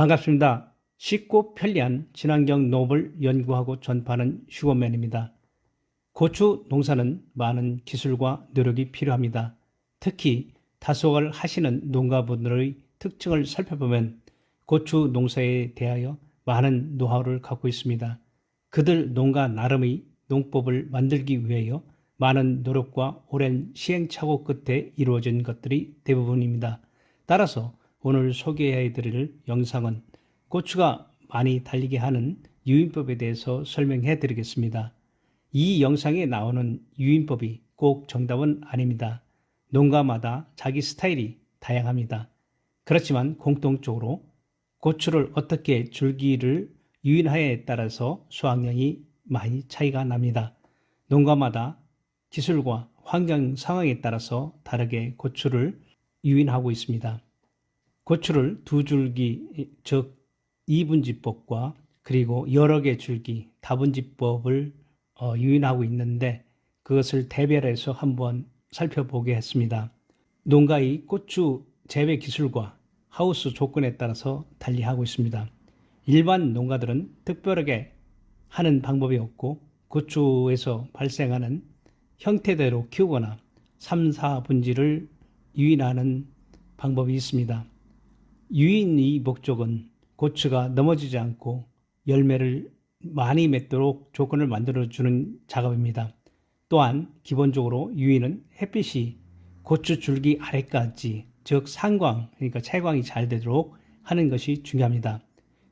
반갑습니다. 쉽고 편리한 친환경 농업을 연구하고 전파하는 슈거맨입니다. 고추 농사는 많은 기술과 노력이 필요합니다. 특히 다소를 하시는 농가분들의 특징을 살펴보면 고추 농사에 대하여 많은 노하우를 갖고 있습니다. 그들 농가 나름의 농법을 만들기 위하여 많은 노력과 오랜 시행착오 끝에 이루어진 것들이 대부분입니다. 따라서 오늘 소개해 드릴 영상은 고추가 많이 달리게 하는 유인법에 대해서 설명해 드리겠습니다. 이 영상에 나오는 유인법이 꼭 정답은 아닙니다. 농가마다 자기 스타일이 다양합니다. 그렇지만 공통적으로 고추를 어떻게 줄기를 유인하여에 따라서 수확량이 많이 차이가 납니다. 농가마다 기술과 환경 상황에 따라서 다르게 고추를 유인하고 있습니다. 고추를 두 줄기, 즉 이분지법과 그리고 여러 개 줄기, 다분지법을 어, 유인하고 있는데 그것을 대별해서 한번 살펴보겠습니다. 농가의 고추 재배 기술과 하우스 조건에 따라서 달리 하고 있습니다. 일반 농가들은 특별하게 하는 방법이 없고 고추에서 발생하는 형태대로 키우거나 3, 4분지를 유인하는 방법이 있습니다. 유인의 목적은 고추가 넘어지지 않고 열매를 많이 맺도록 조건을 만들어주는 작업입니다. 또한 기본적으로 유인은 햇빛이 고추 줄기 아래까지 즉 상광 그러니까 채광이 잘 되도록 하는 것이 중요합니다.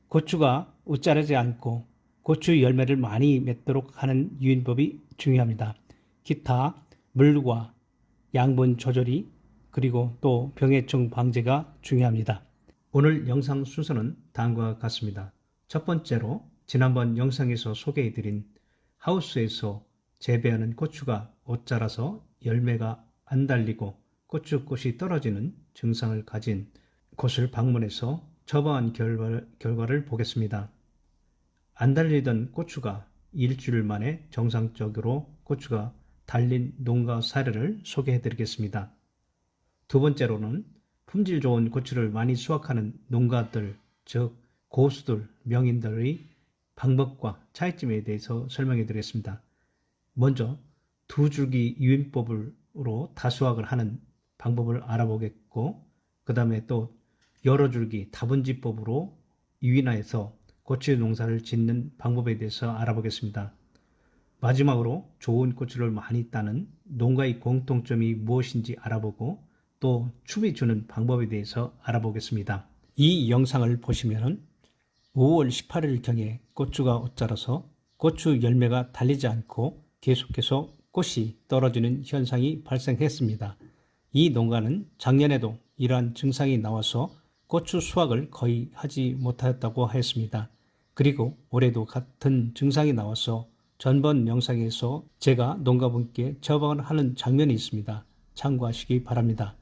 고추가 웃자르지 않고 고추 열매를 많이 맺도록 하는 유인법이 중요합니다. 기타 물과 양분 조절이 그리고 또 병해충 방제가 중요합니다. 오늘 영상 순서는 다음과 같습니다. 첫 번째로 지난번 영상에서 소개해드린 하우스에서 재배하는 고추가 옷 자라서 열매가 안 달리고 고추꽃이 떨어지는 증상을 가진 곳을 방문해서 처방한 결과, 결과를 보겠습니다. 안 달리던 고추가 일주일 만에 정상적으로 고추가 달린 농가 사례를 소개해 드리겠습니다. 두 번째로는 품질 좋은 고추를 많이 수확하는 농가들, 즉 고수들, 명인들의 방법과 차이점에 대해서 설명해 드리겠습니다. 먼저 두 줄기 유인법으로 다수확을 하는 방법을 알아보겠고 그 다음에 또 여러 줄기 다분지법으로 유인하여서 고추 농사를 짓는 방법에 대해서 알아보겠습니다. 마지막으로 좋은 고추를 많이 따는 농가의 공통점이 무엇인지 알아보고 또 춤이 주는 방법에 대해서 알아보겠습니다. 이 영상을 보시면 5월 18일경에 고추가 옷자라서 고추 열매가 달리지 않고 계속해서 꽃이 떨어지는 현상이 발생했습니다. 이 농가는 작년에도 이러한 증상이 나와서 고추 수확을 거의 하지 못하였다고 하였습니다. 그리고 올해도 같은 증상이 나와서 전번 영상에서 제가 농가분께 처방을 하는 장면이 있습니다. 참고하시기 바랍니다.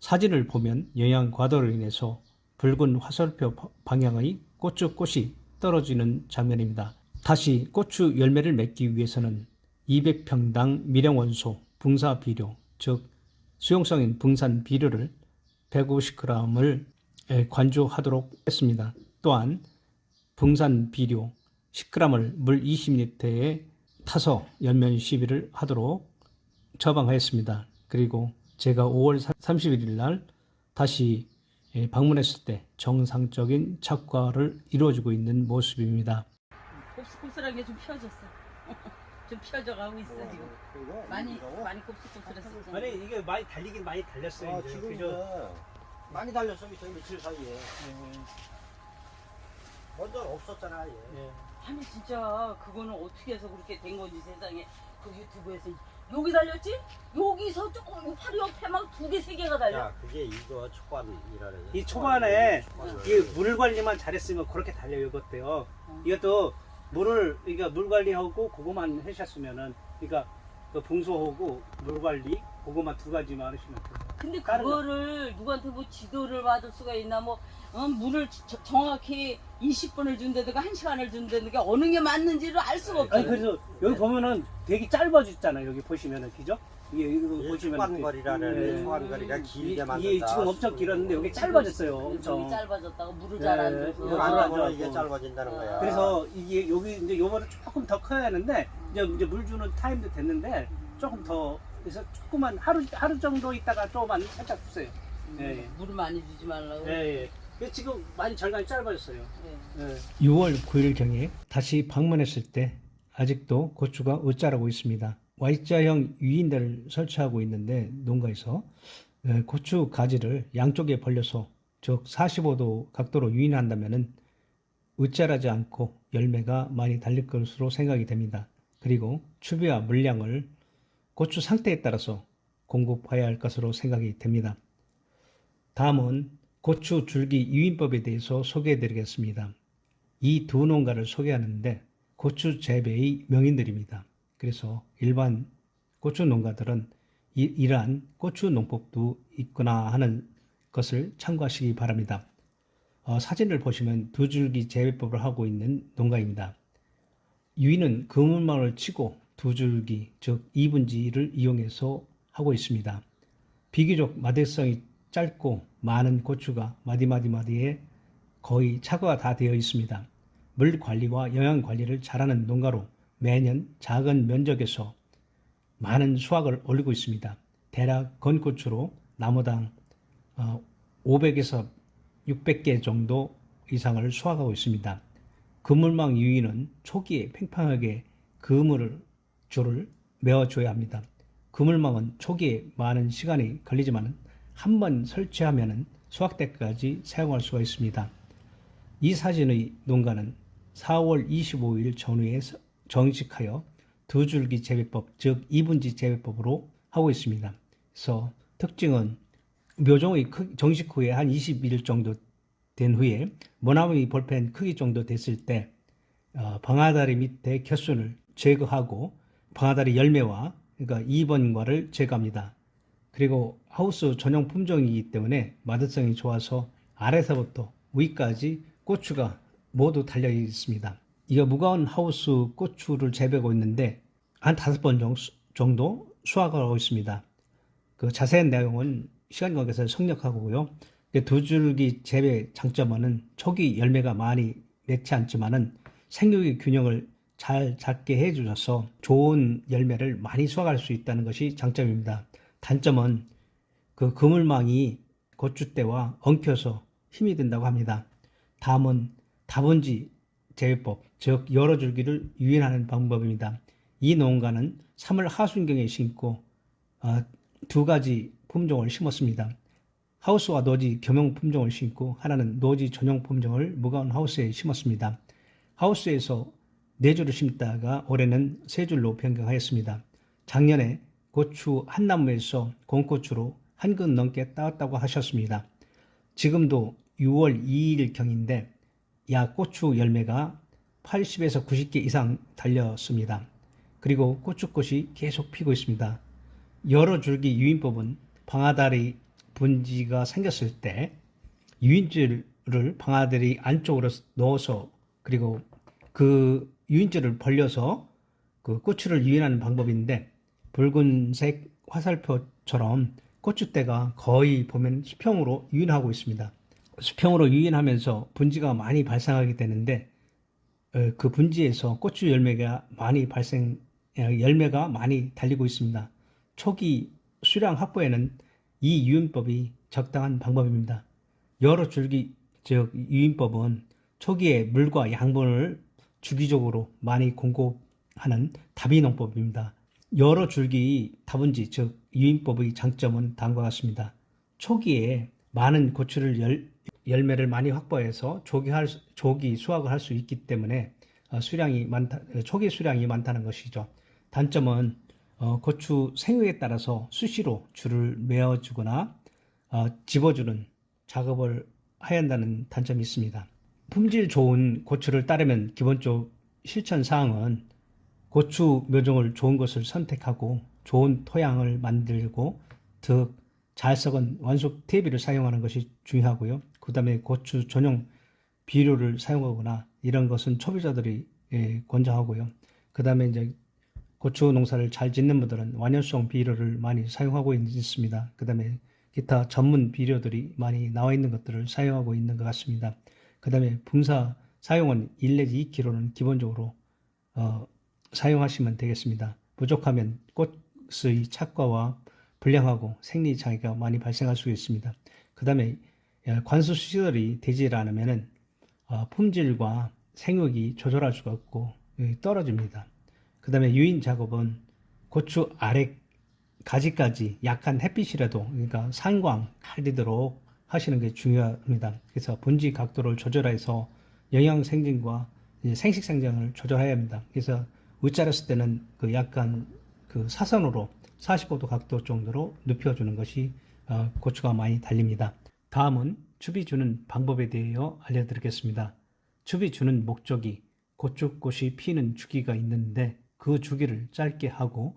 사진을 보면 영양 과도로 인해서 붉은 화살표 방향의 고추꽃이 떨어지는 장면입니다. 다시 고추 열매를 맺기 위해서는 200평당 미령원소 붕사 비료, 즉 수용성인 붕산 비료를 150g을 관주하도록 했습니다. 또한 붕산 비료 10g을 물 20리터에 타서 연면 시비를 하도록 처방하였습니다. 그리고 제가 5월 31일 날 다시 방문했을 때 정상적인 착과를 이루어지고 있는 모습입니다. 곱슬곱슬하게 좀 펴졌어. 좀 펴져 가고 있어 지금. 많이 많이 곱슬곱슬했어. 아니 이게 많이 달리긴 많이 달렸어요. 아, 이제. 지금은 그죠? 많이 달렸어, 저희 며칠 사이에. 네, 먼저 없었잖아, 얘. 네. 아니 진짜 그거는 어떻게 해서 그렇게 된 건지 세상에 그 유튜브에서 여기 달렸지? 여기서 조금 팔 옆에 막 두 개 세 개가 달려. 야, 그게 이거 초반이라는 이 초반에 이 물 관리만 잘했으면 그렇게 달려요 이것도요. 어. 이것도 물을 그러니까 물 관리하고 그거만 하셨으면은 그러니까 그 붕소하고 물 관리 그거만 두 가지만 하시면 돼요. 근데. 그거를 누구한테 뭐 지도를 받을 수가 있나 뭐 어, 물을 저- 정확히 20분을 준다든가 1시간을 준다든가 어느 게 맞는지를 알 수가 아니 없잖아. 그래서 여기 보면은 되게 짧아졌잖아요. 여기 보시면은 그죠? 이게 이거 이게 보시면 초관거리라는 네. 초관거리가 길게 이게 만든다. 지금 엄청 길었는데 여기 짧아졌어요. 여기 엄청. 짧아졌다고 물을 네, 잘안 이거 줘서 안안 하면 하죠. 이게 짧아진다는 거야. 그래서 이게 여기 이제 요거는 조금 더 커야 하는데 이제 이제 물 주는 타임도 됐는데 조금 더 그래서 조금만 하루 하루 정도 있다가 조금만 살짝 주세요. 예, 예. 물을 많이 주지 말라고. 예, 예. 근데 지금 많이 절간이 짧아졌어요. 네. 예. 6월 9일경에 다시 방문했을 때 아직도 고추가 으짜라고 있습니다. Y자형 유인대를 설치하고 있는데 농가에서 에, 고추 가지를 양쪽에 벌려서 즉 45도 각도로 유인한다면은 으짜라지 않고 열매가 많이 달릴 것으로 생각이 됩니다. 그리고 추비와 물량을 고추 상태에 따라서 공급해야 할 것으로 생각이 됩니다. 다음은 고추 줄기 유인법에 대해서 소개해 드리겠습니다. 이 두 농가를 소개하는데 고추 재배의 명인들입니다. 그래서 일반 고추 농가들은 이, 이러한 고추 농법도 있구나 하는 것을 참고하시기 바랍니다. 어, 사진을 보시면 두 줄기 재배법을 하고 있는 농가입니다. 유인은 그물망을 치고 두 줄기, 즉 2분지를 이용해서 하고 있습니다. 비교적 마대성이 짧고 많은 고추가 마디마디마디에 거의 차고가 다 되어 있습니다. 물 관리와 영양 관리를 잘하는 농가로 매년 작은 면적에서 많은 수확을 올리고 있습니다. 대략 건고추로 나무당 500에서 600개 정도 이상을 수확하고 있습니다. 그물망 유인은 초기에 팽팽하게 그물을 줄을 메어줘야 합니다. 그물망은 초기에 많은 시간이 걸리지만 한 번 설치하면 수확 때까지 사용할 수가 있습니다. 이 사진의 농가는 4월 25일 전후에 서- 정식하여 두 줄기 재배법, 즉 2분지 재배법으로 하고 있습니다. 그래서 특징은 묘종의 크- 정식 후에 한 21일 정도 된 후에 모나무 볼펜 크기 정도 됐을 때 어, 방아다리 밑에 겹순을 제거하고 방아다리 열매와 그러니까 2번과를 제거합니다. 그리고 하우스 전용 품종이기 때문에 마드성이 좋아서 아래서부터 위까지 고추가 모두 달려 있습니다. 이거 무거운 하우스 고추를 재배하고 있는데 한 다섯 번 정- 정도 수확을 하고 있습니다. 그 자세한 내용은 시간 관계에서 성역하고요. 그두 줄기 재배 장점은 초기 열매가 많이 맺지 않지만은 생육의 균형을 잘 잡게 해주셔서 좋은 열매를 많이 수확할 수 있다는 것이 장점입니다. 단점은 그 그물망이 고추대와 엉켜서 힘이 든다고 합니다. 다음은 다분지 재배법, 즉 여러 줄기를 유인하는 방법입니다. 이 농가는 3월 하순경에 심고 아, 두 가지 품종을 심었습니다. 하우스와 노지 겸용 품종을 심고 하나는 노지 전용 품종을 무거운 하우스에 심었습니다. 하우스에서 네 줄을 심다가 올해는 세 줄로 변경하였습니다. 작년에 고추 한 나무에서 공고추로 한 근 넘게 따왔다고 하셨습니다. 지금도 6월 2일 경인데 약 고추 열매가 80에서 90개 이상 달렸습니다. 그리고 고추꽃이 계속 피고 있습니다. 여러 줄기 유인법은 방아다리 분지가 생겼을 때 유인줄을 방아다리 안쪽으로 넣어서 그리고 그 유인줄을 벌려서 그 고추를 유인하는 방법인데 붉은색 화살표처럼 고추대가 거의 보면 수평으로 유인하고 있습니다. 수평으로 유인하면서 분지가 많이 발생하게 되는데 어, 그 분지에서 고추 열매가 많이 발생 어, 열매가 많이 달리고 있습니다. 초기 수량 확보에는 이 유인법이 적당한 방법입니다. 여러 줄기 즉 유인법은 초기에 물과 양분을 주기적으로 많이 공급하는 다비농법입니다. 여러 줄기 다분지 즉 유인법의 장점은 다음과 같습니다. 초기에 많은 고추를 열, 열매를 많이 확보해서 조기, 할, 수- 조기 수확을 할 수 있기 때문에 어, 수량이 많다, 초기 수량이 많다는 것이죠. 단점은 어, 고추 생육에 따라서 수시로 줄을 메어주거나 어, 집어주는 작업을 해야 한다는 단점이 있습니다. 품질 좋은 고추를 따르면 기본적 실천 사항은 고추 묘종을 좋은 것을 선택하고 좋은 토양을 만들고 즉잘 썩은 완숙 퇴비를 사용하는 것이 중요하고요. 그 다음에 고추 전용 비료를 사용하거나 이런 것은 초보자들이 예, 권장하고요. 그 다음에 이제 고추 농사를 잘 짓는 분들은 완연성 비료를 많이 사용하고 있- 있습니다. 그 다음에 기타 전문 비료들이 많이 나와 있는 것들을 사용하고 있는 것 같습니다. 그 다음에 분사 사용은 1 내지 2kg는 기본적으로 어, 사용하시면 되겠습니다. 부족하면 꽃의 착과와 불량하고 생리 장애가 많이 발생할 수 있습니다. 그 다음에 관수 시설이 되지 않으면은 어, 품질과 생육이 조절할 수가 없고 예, 떨어집니다. 그 다음에 유인 작업은 고추 아래 가지까지 약한 햇빛이라도 그러니까 산광 칼리도록 하시는 게 중요합니다. 그래서 분지 각도를 조절해서 영양 생진과 생식 생장을 조절해야 합니다. 그래서 의자렸을 때는 그 약간 그 사선으로 45도 각도 정도로 눕혀주는 것이 어, 고추가 많이 달립니다. 다음은 추비 주는 방법에 대하여 알려드리겠습니다. 추비 주는 목적이 고추꽃이 피는 주기가 있는데 그 주기를 짧게 하고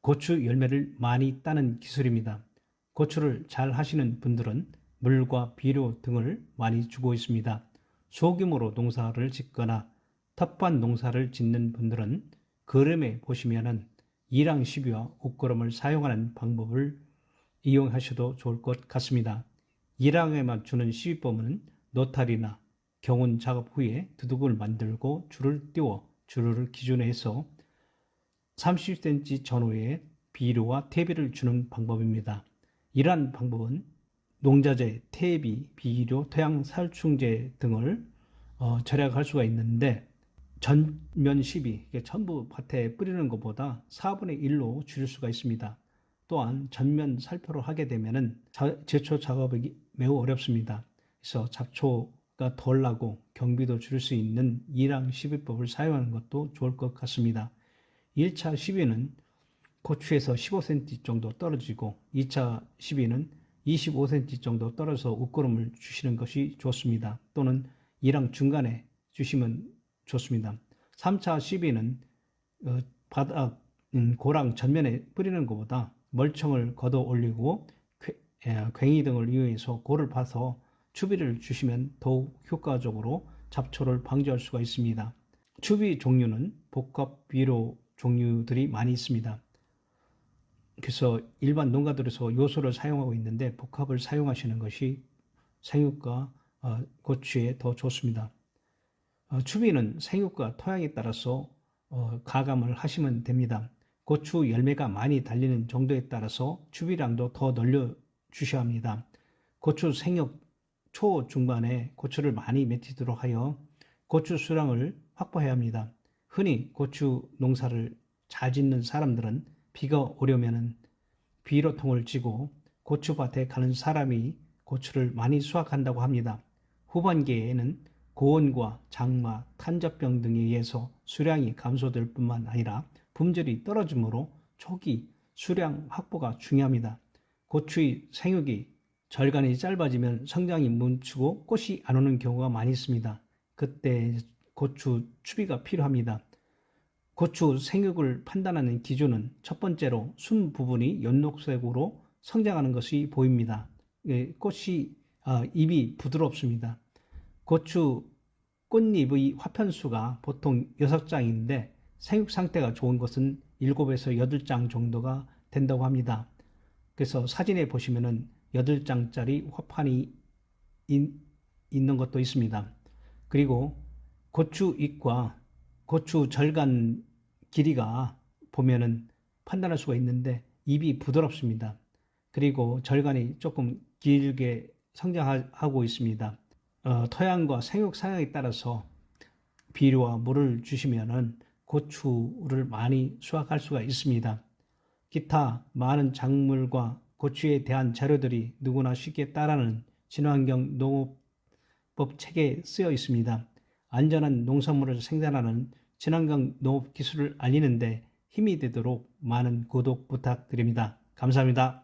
고추 열매를 많이 따는 기술입니다. 고추를 잘 하시는 분들은 물과 비료 등을 많이 주고 있습니다. 소규모로 농사를 짓거나 텃밭 농사를 짓는 분들은 그림에 보시면은 이랑 시비와 옷걸음을 사용하는 방법을 이용하셔도 좋을 것 같습니다. 이랑에만 주는 시비법은 노탈이나 경운 작업 후에 두둑을 만들고 줄을 띄워 줄을 기준에 해서 30cm 전후에 비료와 퇴비를 주는 방법입니다. 이러한 방법은 농자재, 퇴비, 비료, 토양 살충제 등을 어, 절약할 수가 있는데 전면 시비, 이게 전부 밭에 뿌리는 것보다 4분의 1로 줄일 수가 있습니다. 또한 전면 살포를 하게 되면은 자- 제초 작업이 매우 어렵습니다. 그래서 잡초가 덜 나고 경비도 줄일 수 있는 이랑 시비법을 사용하는 것도 좋을 것 같습니다. 1차 시비는 고추에서 15cm 정도 떨어지고 2차 시비는 25cm 정도 떨어져서 옷걸음을 주시는 것이 좋습니다. 또는 이랑 중간에 주시면 좋습니다. 3차 시비는 어, 바닥 음, 고랑 전면에 뿌리는 것보다 멀청을 걷어 올리고 괭이 등을 이용해서 고를 파서 추비를 주시면 더욱 효과적으로 잡초를 방지할 수가 있습니다. 추비 종류는 복합 비료 종류들이 많이 있습니다. 그래서 일반 농가들에서 요소를 사용하고 있는데 복합을 사용하시는 것이 생육과 어, 고추에 더 좋습니다. 어, 추비는 생육과 토양에 따라서 어, 가감을 하시면 됩니다. 고추 열매가 많이 달리는 정도에 따라서 추비량도 더 늘려 주셔야 합니다. 고추 생육 초 중반에 고추를 많이 맺히도록 하여 고추 수량을 확보해야 합니다. 흔히 고추 농사를 잘 짓는 사람들은 비가 오려면은 비료통을 쥐고 고추밭에 가는 사람이 고추를 많이 수확한다고 합니다. 후반기에는 고온과 장마, 탄저병 등에 의해서 수량이 감소될 뿐만 아니라 품질이 떨어지므로 초기 수량 확보가 중요합니다. 고추의 생육이 절간이 짧아지면 성장이 멈추고 꽃이 안 오는 경우가 많이 있습니다. 그때 고추 추비가 필요합니다. 고추 생육을 판단하는 기준은 첫 번째로 순 부분이 연녹색으로 성장하는 것이 보입니다. 예, 꽃이 아, 잎이 부드럽습니다. 고추 꽃잎의 화편수가 보통 6장인데 생육 상태가 좋은 것은 7에서 8장 정도가 된다고 합니다. 그래서 사진에 보시면은 8장짜리 화판이 인- 있는 것도 있습니다. 그리고 고추 잎과 고추 절간 길이가 보면은 판단할 수가 있는데 잎이 부드럽습니다. 그리고 절간이 조금 길게 성장하고 있습니다. 어, 토양과 생육 상황에 따라서 비료와 물을 주시면은 고추를 많이 수확할 수가 있습니다. 기타 많은 작물과 고추에 대한 자료들이 누구나 쉽게 따라하는 친환경 농업법 책에 쓰여 있습니다. 안전한 농산물을 생산하는 친환경 농업 기술을 알리는데 힘이 되도록 많은 구독 부탁드립니다. 감사합니다.